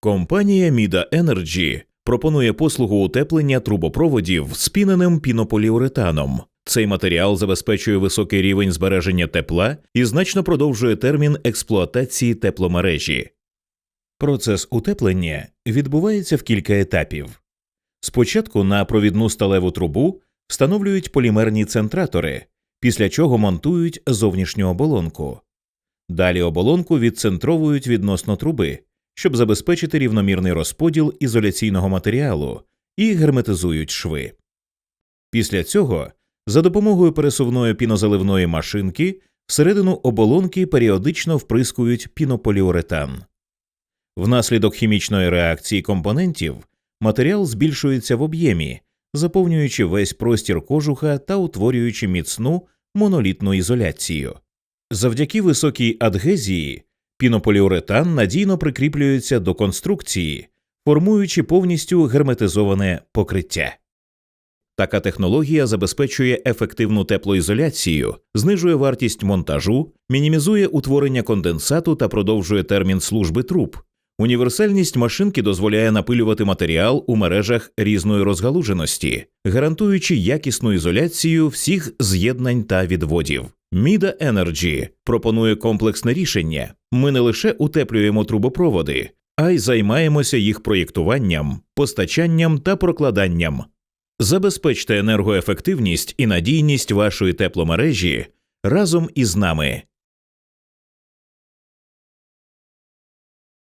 Компанія Mida Energy пропонує послугу утеплення трубопроводів спіненим пінополіуретаном. Цей матеріал забезпечує високий рівень збереження тепла і значно продовжує термін експлуатації тепломережі. Процес утеплення відбувається в кілька етапів. Спочатку на провідну сталеву трубу встановлюють полімерні центратори, після чого монтують зовнішню оболонку. Далі оболонку відцентровують відносно труби, щоб забезпечити рівномірний розподіл ізоляційного матеріалу і герметизують шви. Після цього за допомогою пересувної пінозаливної машинки всередину оболонки періодично вприскують пінополіуретан. Внаслідок хімічної реакції компонентів матеріал збільшується в об'ємі, заповнюючи весь простір кожуха та утворюючи міцну монолітну ізоляцію. Завдяки високій адгезії пінополіуретан надійно прикріплюється до конструкції, формуючи повністю герметизоване покриття. Така технологія забезпечує ефективну теплоізоляцію, знижує вартість монтажу, мінімізує утворення конденсату та продовжує термін служби труб. Універсальність машинки дозволяє напилювати матеріал у мережах різної розгалуженості, гарантуючи якісну ізоляцію всіх з'єднань та відводів. Mida Енерджі пропонує комплексне рішення. Ми не лише утеплюємо трубопроводи, а й займаємося їх проєктуванням, постачанням та прокладанням. Забезпечте енергоефективність і надійність вашої тепломережі разом із нами.